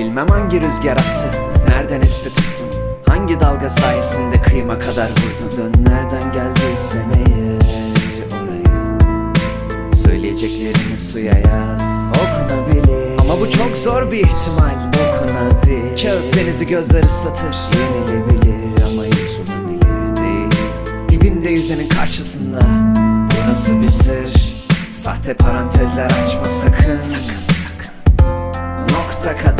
Bilmem hangi rüzgar attı Nereden esti tuttun? Hangi dalga sayesinde kıyıma kadar vurdun? Dön nereden geldiysen eğer oraya. Söyleyeceklerini suya yaz. Okunabilir. Ama bu çok zor bir ihtimal. Dokunabilir Kağıt denizi gözler ıslatır Yenilebilir ama yutulabilir değil. Dibinde yüzenin karşısında. Bu nasıl bir sır? Sahte parantezler açma sakın. Sakın sakın. Nokta kadar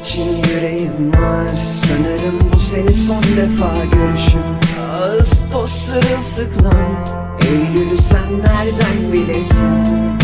için yüreğim var. Sanırım bu seni son defa görüşüm. Ağustos sırılsıklam Eylül'ü sen nereden bilesin